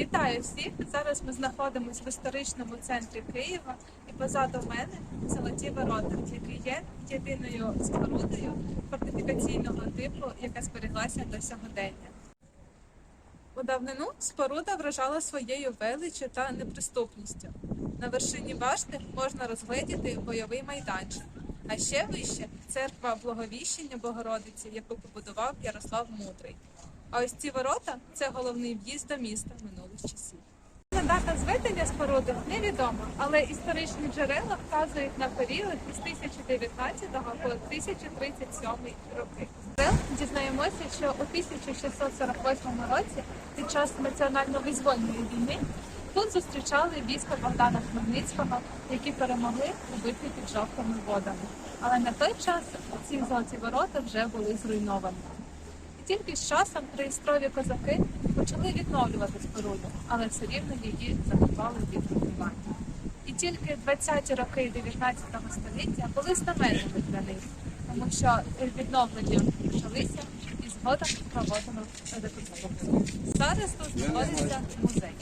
Вітаю всіх! Зараз ми знаходимося в історичному центрі Києва і позаду мене золоті ворота, які є єдиною спорудою фортифікаційного типу, яка збереглася до сьогодення. У давнину споруда вражала своєю величчю та неприступністю. На вершині башти можна розгледіти бойовий майданчик, а ще вище церква Благовіщення Богородиці, яку побудував Ярослав Мудрий. А ось ці ворота це головний в'їзд до міста минулих часів. Дата зведення споруди невідома, але історичні джерела вказують на період із 1019 по 1037 роки. Дізнаємося, що у 1648 році під час національно-визвольної війни тут зустрічали військо Богдана Хмельницького, які перемогли у битві під жовтими водами. Але на той час ці золоті ворота вже були зруйновані. Тільки з часом реєстрові козаки почали відновлювати споруду, але все рівно її захопали від руйнування. І тільки 20-ті роки 19 століття були знаменними для них, тому що відновлення почалися і згодом проводимо реконструкцію. Зараз тут знаходиться музей.